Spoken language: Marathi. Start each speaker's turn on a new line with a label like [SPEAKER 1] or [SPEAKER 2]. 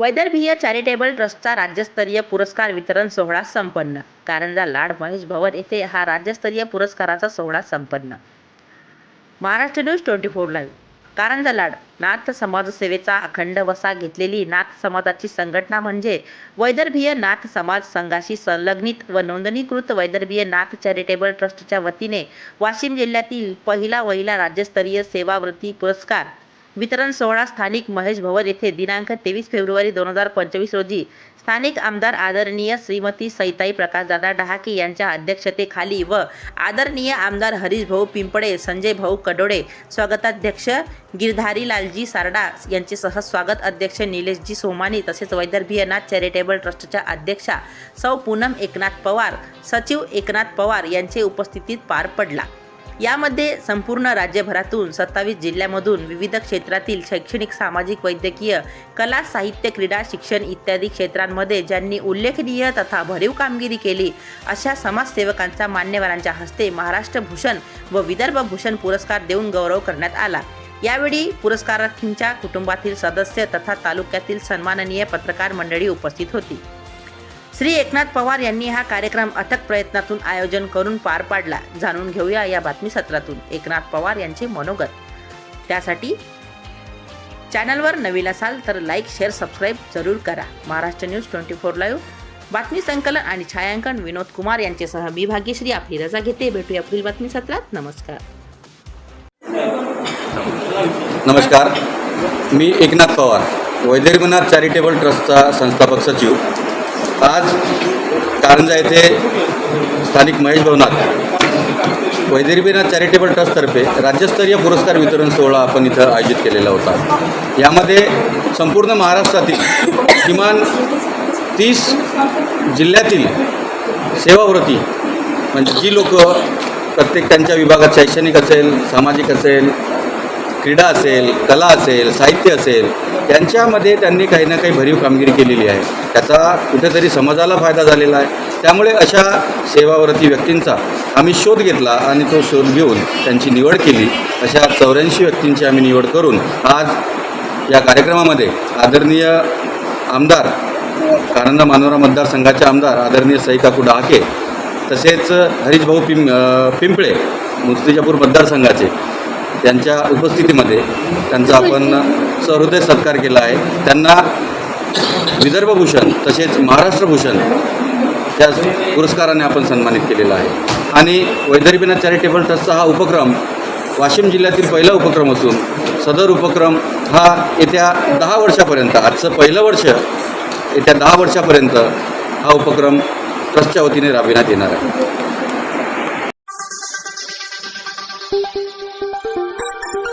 [SPEAKER 1] वैदर्भीय चॅरिटेबल ट्रस्टचा राज्यस्तरीय पुरस्कार वितरण सोहळा संपन्न. कारंजा लाड महेश भवन येथे हा राज्यस्तरीय पुरस्काराचा सोहळा संपन्न. Maharashtra news twenty four live. Karanja Lad नाथ समाजसेवेचा अखंड वसा घेतलेली नाथ समाजाची संघटना म्हणजे वैदर्भीय नाथ समाज संघाशी संलग्नित व नोंदणीकृत वैदर्भीय नाथ चॅरिटेबल ट्रस्टच्या वतीने वाशिम जिल्ह्यातील पहिला वहिला राज्यस्तरीय सेवावृत्ती पुरस्कार वितरण सोहळा स्थानिक महेश भवन येथे दिनांक तेवीस फेब्रुवारी दोन हजार पंचवीस रोजी स्थानिक आमदार आदरणीय श्रीमती सईताई प्रकाशदादा डहाके यांच्या अध्यक्षतेखाली व आदरणीय आमदार हरीश भाऊ पिंपळे संजय भाऊ कडोळे स्वागताध्यक्ष गिरधारी लालजी सारडा यांचे सह स्वागत अध्यक्ष निलेशजी सोमानी तसेच वैदर्भीय नाथ चॅरिटेबल ट्रस्टच्या अध्यक्षा सौ पूनम एकनाथ पवार सचिव एकनाथ पवार यांचे उपस्थितीत पार पडला. यामध्ये संपूर्ण राज्यभरातून सत्तावीस जिल्ह्यामधून विविध क्षेत्रातील शैक्षणिक सामाजिक वैद्यकीय कला साहित्य क्रीडा शिक्षण इत्यादी क्षेत्रांमध्ये ज्यांनी उल्लेखनीय तथा भरीव कामगिरी केली अशा समाजसेवकांचा मान्यवरांच्या हस्ते महाराष्ट्र भूषण व विदर्भ भूषण पुरस्कार देऊन गौरव करण्यात आला. यावेळी पुरस्कारार्थींच्या कुटुंबातील सदस्य तथा तालुक्यातील सन्माननीय पत्रकार मंडळी उपस्थित होती. श्री एकनाथ पवार यांनी हा कार्यक्रम अथक प्रयत्नातून आयोजन करून पार पाडला. जाणून घेऊया या बातमी सत्रातून एकनाथ पवार यांचे मनोगत. त्यासाठी चॅनलवर नवीन असाल तर लाईक शेअर सबस्क्राईब जरूर करा. Maharashtra news twenty four live. बातमी संकलन आणि छायांकन विनोद कुमार यांच्यासह मी भाग्यश्री. आपली रजा घेते. भेटूया पुढील बातमी सत्रात नमस्कार.
[SPEAKER 2] नमस्कार. मी एकनाथ पवार. वैदर्भनाथ चॅरिटेबल ट्रस्टचा संस्थापक सचिव. आज कारंजा येथे स्थानिक महेश भवनात वैदर्भीनाथ चॅरिटेबल ट्रस्टतर्फे राज्यस्तरीय पुरस्कार वितरण सोहळा आपण इथं आयोजित केलेला होता. यामध्ये संपूर्ण महाराष्ट्रातील किमान तीस जिल्ह्यातील सेवाव्रती म्हणजे जी लोक प्रत्येक त्यांच्या विभागात शैक्षणिक असेल सामाजिक असेल क्रीडा असेल कला असेल साहित्य असेल यांच्यामध्ये त्यांनी काही ना काही भरीव कामगिरी केलेली आहे. त्याचा कुठेतरी समाजाला फायदा झालेला आहे. त्यामुळे अशा सेवाव्रती व्यक्तींचा आम्ही शोध घेतला आणि तो शोध घेऊन त्यांची निवड केली. अशा चौऱ्याऐंशी व्यक्तींची आम्ही निवड करून आज या कार्यक्रमामध्ये आदरणीय आमदार कारंजा मानोरा मतदारसंघाचे आमदार आदरणीय सईकाकू डहाके तसेच हरीशभाऊ पिं पिंपळे मुस्तिजापूर मतदारसंघाचे त्यांच्या उपस्थितीमध्ये त्यांचा आपण सहृदय सत्कार केला आहे. त्यांना विदर्भभूषण तसेच महाराष्ट्रभूषण त्या पुरस्काराने आपण सन्मानित केलेला आहे. आणि वैदर्भीनाथ चॅरिटेबल ट्रस्टचा हा उपक्रम वाशिम जिल्ह्यातील पहिला उपक्रम असून सदर उपक्रम हा येत्या दहा वर्षापर्यंत आजचं पहिलं वर्ष येत्या दहा वर्षापर्यंत हा उपक्रम ट्रस्टच्या वतीने राबविण्यात येणार आहे.